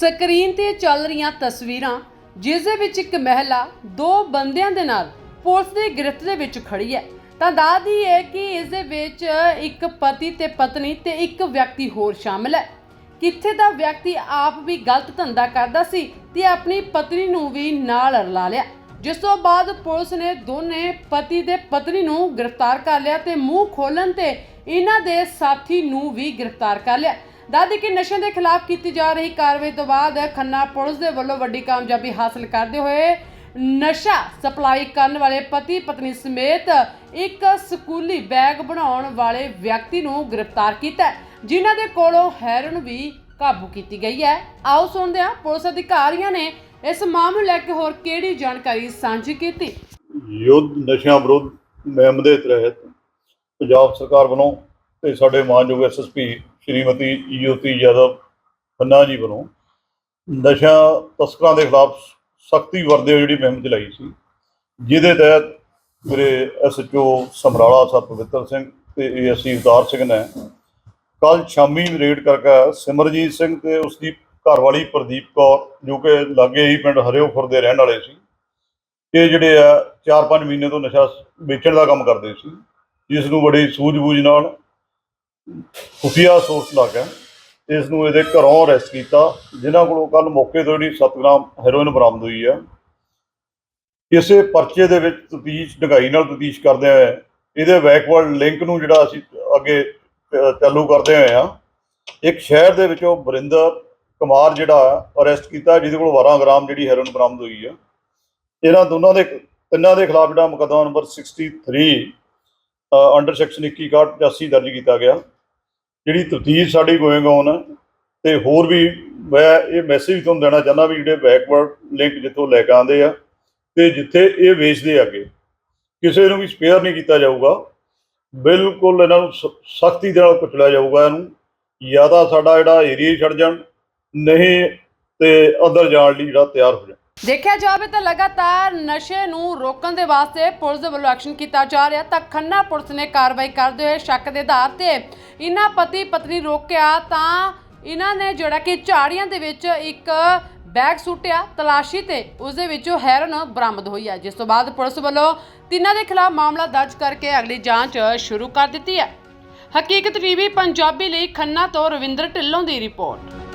Screen ਤੇ ਚੱਲ ਰਹੀਆਂ ਤਸਵੀਰਾਂ, ਜਿਸ ਦੇ ਵਿੱਚ ਇੱਕ ਮਹਿਲਾ ਦੋ ਬੰਦਿਆਂ ਦੇ ਨਾਲ ਪੁਲਿਸ ਦੀ ਗ੍ਰਿਫਤ ਦੇ ਵਿੱਚ ਖੜੀ ਹੈ। ਤਾਂ ਦਾਦੀ ਹੈ ਕਿ ਇਸ ਦੇ ਵਿੱਚ ਇੱਕ ਪਤੀ ਤੇ ਪਤਨੀ ਤੇ ਇੱਕ ਵਿਅਕਤੀ ਹੋਰ ਸ਼ਾਮਲ ਹੈ। ਕਿੱਥੇ ਦਾ ਵਿਅਕਤੀ ਆਪ ਵੀ ਗਲਤ ਧੰਦਾ ਕਰਦਾ ਸੀ ਤੇ ਆਪਣੀ ਪਤਨੀ ਨੂੰ ਵੀ ਨਾਲ ਰਲਾ ਲਿਆ। ਜਿਸ ਤੋਂ ਬਾਅਦ ਪੁਲਿਸ ਨੇ ਦੋਨੇ ਪਤੀ ਤੇ ਪਤਨੀ ਨੂੰ ਗ੍ਰਿਫਤਾਰ ਕਰ ਲਿਆ ਤੇ ਮੂੰਹ ਖੋਲਣ ਤੇ ਇਹਨਾਂ ਦੇ ਸਾਥੀ ਨੂੰ ਵੀ ਗ੍ਰਿਫਤਾਰ ਕਰ ਲਿਆ। ਦਾਦੀ ਕਿ ਨਸ਼ੇ ਦੇ ਖਿਲਾਫ ਕੀਤੀ ਜਾ ਰਹੀ ਕਾਰਵਾਈ ਤੋਂ ਬਾਅਦ ਖੰਨਾ ਪੁਲਿਸ ਦੇ ਵੱਲੋਂ ਵੱਡੀ ਕਾਮਯਾਬੀ ਹਾਸਲ ਕਰਦੇ ਹੋਏ ਨਸ਼ਾ ਸਪਲਾਈ ਕਰਨ ਵਾਲੇ ਪਤੀ ਪਤਨੀ ਸਮੇਤ ਇੱਕ ਸਕੂਲੀ ਬੈਗ ਬਣਾਉਣ ਵਾਲੇ ਵਿਅਕਤੀ ਨੂੰ ਗ੍ਰਿਫਤਾਰ ਕੀਤਾ ਜਿਨ੍ਹਾਂ ਦੇ ਕੋਲੋਂ ਹੈਰਨ ਵੀ ਕਾਬੂ ਕੀਤੀ ਗਈ ਹੈ। ਆਓ ਸੁਣਦੇ ਹਾਂ, ਪੁਲਿਸ ਅਧਿਕਾਰੀਆਂ ਨੇ ਇਸ ਮਾਮਲੇ ਲੈ ਕੇ ਹੋਰ ਕਿਹੜੀ ਜਾਣਕਾਰੀ ਸਾਂਝੀ ਕੀਤੀ? ਯੁੱਧ ਨਸ਼ਿਆਂ ਵਿਰੁੱਧ ਮੁਹਿੰਮ ਦੇ ਤਹਿਤ ਪੰਜਾਬ ਸਰਕਾਰ ਵੱਲੋਂ ਤੇ ਸਾਡੇ ਮਾਨਯੋਗ ਐਸਐਸਪੀ ਸ਼੍ਰੀਮਤੀ ਜੋਤੀ ਯਾਦਵ ਖੰਨਾ ਜੀ ਵੱਲੋਂ ਨਸ਼ਾ ਤਸਕਰਾਂ ਦੇ ਖਿਲਾਫ ਸਖਤੀ ਵਰਦੇ ਜਿਹੜੀ ਮੁਹਿੰਮ ਚਲਾਈ ਸੀ, ਜਿਹਦੇ ਤਹਿਤ ਮੇਰੇ ਐਸਐਚਓ ਸਮਰਾਲਾ ਸਰ ਪਵਿੱਤਰ ਸਿੰਘ ਤੇ ਏਐਸਸੀ ਉਤਾਰ ਸਿੰਘ ਨੇ ਕੱਲ ਸ਼ਾਮੀ ਰੇਡ ਕਰਕੇ ਸਿਮਰਜੀਤ ਸਿੰਘ ਤੇ ਉਸ ਦੀ ਘਰਵਾਲੀ ਪ੍ਰਦੀਪ ਕੌਰ, ਜੋ ਕਿ ਲਾਗੇ ਹੀ ਪਿੰਡ ਹਰਿਓਪੁਰ ਦੇ ਰਹਿਣ ਵਾਲੇ ਸੀ। ਇਹ ਜਿਹੜੇ ਆ 4-5 ਮਹੀਨੇ ਤੋਂ ਨਸ਼ਾ ਵੇਚਣ ਦਾ ਕੰਮ ਕਰਦੇ ਸੀ, ਜਿਸ ਨੂੰ ਬੜੀ ਸੂਝ-ਬੂਝ ਨਾਲ ਖੁਫੀਆ ਸੋਰਸ ਲੱਗਾ ਇਸ ਨੂੰ ਇਹਦੇ ਘਰੋਂ ਅਰੈਸਟ ਕੀਤਾ। ਜਿਨ੍ਹਾਂ ਕੋਲੋਂ ਕੱਲ ਮੌਕੇ ਤੋਂ ਜਿਹੜੀ 7 ਗ੍ਰਾਮ ਹੈਰੋਇਨ ਬਰਾਮਦ ਹੋਈ ਆ। ਇਸੇ ਪਰਚੇ ਦੇ ਵਿੱਚ ਤਤੀਸ਼, ਡਗਾਈ ਨਾਲ ਤਤੀਸ਼ ਕਰਦੇ ਹੋਏ, ਇਹਦੇ ਬੈਕਵਰਡ ਲਿੰਕ ਨੂੰ ਜਿਹੜਾ ਅਸੀਂ ਅੱਗੇ ਚਾਲੂ ਕਰਦੇ ਹੋਏ ਆ। ਇੱਕ ਸ਼ਹਿਰ ਦੇ ਵਿੱਚੋਂ ਬਰਿੰਦਰ ਕੁਮਾਰ ਜਿਹੜਾ ਅਰੈਸਟ ਕੀਤਾ, ਜਿਹਦੇ ਕੋਲ 12 ਗ੍ਰਾਮ ਜਿਹੜੀ ਹੈਰੋਇਨ ਬਰਾਮਦ ਹੋਈ ਆ। ਇਹਨਾਂ ਦੋਨਾਂ ਦੇ, ਤਿੰਨਾਂ ਦੇ ਖਿਲਾਫ ਜਿਹੜਾ ਮੁਕੱਦਮਾ ਨੰਬਰ 63 ਅੰਡਰ ਸੈਕਸ਼ਨ 21 85 ਦਰਜ ਕੀਤਾ ਗਿਆ। ਜਿਹੜੀ ਤਫਤੀਸ਼ ਸਾਡੀ ਗੋਇੰਗ ਔਨ ਹੈ ਤੇ ਹੋਰ ਵੀ ਮੈਂ ਇਹ ਮੈਸੇਜ ਤੁਹਾਨੂੰ ਦੇਣਾ ਚਾਹੁੰਦਾ ਵੀ ਜਿਹੜੇ ਬੈਕਵਰਡ ਲਿੰਕ ਜਿੱਥੋਂ ਲੈ ਕੇ ਆਉਂਦੇ ਆ, ਤੇ ਜਿੱਥੇ ਇਹ ਵੇਚਦੇ ਆਗੇ ਕਿਸੇ ਨੂੰ ਵੀ ਸਪੇਅਰ ਨਹੀਂ ਕੀਤਾ ਜਾਊਗਾ, ਬਿਲਕੁਲ ਇਹਨਾਂ ਨੂੰ ਸਖਤੀ ਦੇ ਨਾਲ ਕੁਚਲਿਆ ਜਾਊਗਾ ਇਹਨੂੰ, ਜਾਂ ਤਾਂ ਸਾਡਾ ਜਿਹੜਾ ਏਰੀਆ ਹੀ ਛੱਡ ਜਾਣ, ਨਹੀਂ ਤੇ ਅੰਦਰ ਜਾਣ ਲਈ ਜਿਹੜਾ ਤਿਆਰ ਹੋ ਜਾਣ। ਦੇਖਿਆ ਜਾਵੇ ਤਾਂ ਲਗਾਤਾਰ ਨਸ਼ੇ ਨੂੰ ਰੋਕਣ ਦੇ ਵਾਸਤੇ ਪੁਲਿਸ ਦੇ ਵੱਲੋਂ ਐਕਸ਼ਨ ਕੀਤਾ ਜਾ ਰਿਹਾ ਤਾਂ ਖੰਨਾ ਪੁਲਿਸ ਨੇ ਕਾਰਵਾਈ ਕਰਦੇ ਹੋਏ ਸ਼ੱਕ ਦੇ ਆਧਾਰ ਤੇ ਇਹਨਾਂ ਪਤੀ ਪਤਨੀ ਰੋਕਿਆ ਤਾਂ ਇਹਨਾਂ ਨੇ ਜਿਹੜਾ ਕਿ ਝਾੜੀਆਂ ਦੇ ਵਿੱਚ ਇੱਕ ਬੈਗ ਸੁੱਟਿਆ, ਤਲਾਸ਼ੀ ਤੇ ਉਸ ਦੇ ਵਿੱਚੋਂ ਹੈਰਨ ਬਰਾਮਦ ਹੋਈ ਹੈ, ਜਿਸ ਤੋਂ ਬਾਅਦ ਪੁਲਿਸ ਵੱਲੋਂ ਤਿੰਨਾਂ ਦੇ ਖਿਲਾਫ ਮਾਮਲਾ ਦਰਜ ਕਰਕੇ ਅਗਲੀ ਜਾਂਚ ਸ਼ੁਰੂ ਕਰ ਦਿੱਤੀ ਹੈ। ਹਕੀਕਤ ਟੀਵੀ ਪੰਜਾਬੀ ਲਈ ਖੰਨਾ ਤੋਂ ਰਵਿੰਦਰ ਢਿੱਲੋਂ ਦੀ ਰਿਪੋਰਟ।